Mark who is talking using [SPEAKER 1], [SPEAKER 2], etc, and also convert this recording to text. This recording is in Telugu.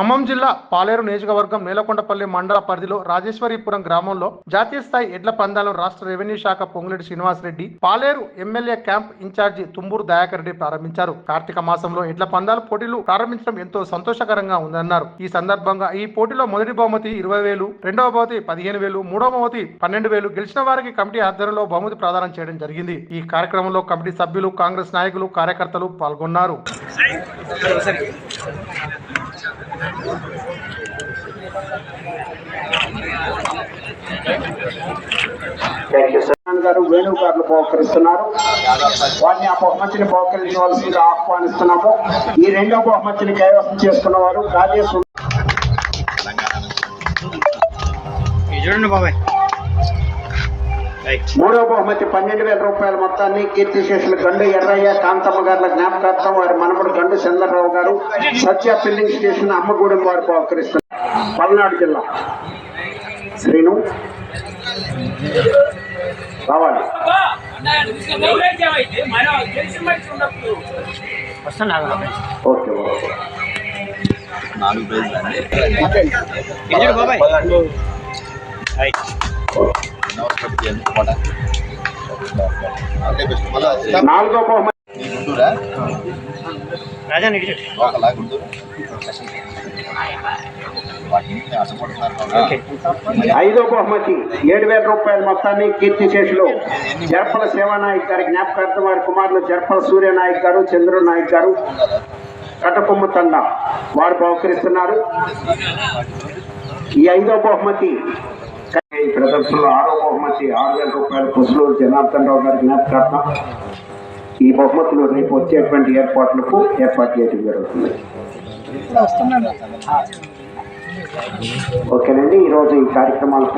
[SPEAKER 1] ఖమ్మం జిల్లా పాలేరు నియోజకవర్గం నేలకొండపల్లి మండల పరిధిలో రాజేశ్వరీపురం గ్రామంలో జాతీయ స్థాయి ఎడ్ల పందాలను రాష్ట్ర రెవెన్యూ శాఖ Ponguleti Srinivasa Reddy Paleru MLA camp incharge Thumburu Dayakar Reddy ప్రారంభించారు. కార్తీక మాసంలో ఎడ్ల పందాల పోటీలు ప్రారంభించడం ఎంతో సంతోషకరంగా ఉందన్నారు. ఈ సందర్భంగా ఈ పోటీలో మొదటి బహుమతి ఇరవై వేలు రెండవ బహుమతి పదిహేను వేలు మూడవ బహుమతి పన్నెండు వేలు గెలిచిన వారికి కమిటీ ఆధ్వర్యంలో బహుమతి ప్రదానం చేయడం జరిగింది. ఈ కార్యక్రమంలో కమిటీ సభ్యులు కాంగ్రెస్ నాయకులు కార్యకర్తలు పాల్గొన్నారు.
[SPEAKER 2] గారు వేణుగారులు బహుకరిస్తున్నారు. వారిని ఆ బహుమతిని బహుకరించవలసిందిగా ఆహ్వానిస్తున్నాము. ఈ రెండో బహుమతిని కైవసం చేసుకున్న వారు రాజేష్
[SPEAKER 3] చూడండి బాబాయ్.
[SPEAKER 2] మూడో బహుమతి పన్నెండు వేల రూపాయల మొత్తాన్ని కీర్తిశేషులు గండు ఎర్రయ్య కాంతమ్మ గారుల జ్ఞాపకార్థం వారి మనముడు చంద్రరావు గారు సత్య ఫిల్లింగ్ స్టేషన్ అమ్మగూడెం వారు బహుకరిస్తున్నారు పల్నాడు జిల్లా. శ్రీను రావాలి. Okay okay.
[SPEAKER 4] నాలుగు అండి
[SPEAKER 3] బాబాయ్
[SPEAKER 2] నాలుగో బహుమతి.
[SPEAKER 4] గుంటూరా
[SPEAKER 3] రాజా
[SPEAKER 4] గుంటూరు
[SPEAKER 2] ఐదో బహుమతి ఏడు వేల రూపాయల మొత్తాన్ని కీర్తిశేషులు జర్పల సేవానాయక్ గారి జ్ఞాపకార్థం వారి కుమారులు జర్పల సూర్యనాయక్ గారు చంద్రు నాయక్ గారు కటకొమ్మ తండ వారు బహుకరిస్తున్నారు. ఈ ఐదో బహుమతి ఈ ప్రదర్శనలో ఆరో బహుమతి ఆరు వేల రూపాయల పుసులు జనార్దన్ రావు గారి జ్ఞాపకార్థం. ఈ బహుమతులు వచ్చేటువంటి ఏర్పాట్లకు ఏర్పాటు చేయడం జరుగుతుంది. ఓకేనండి ఈరోజు ఈ కార్యక్రమాలకు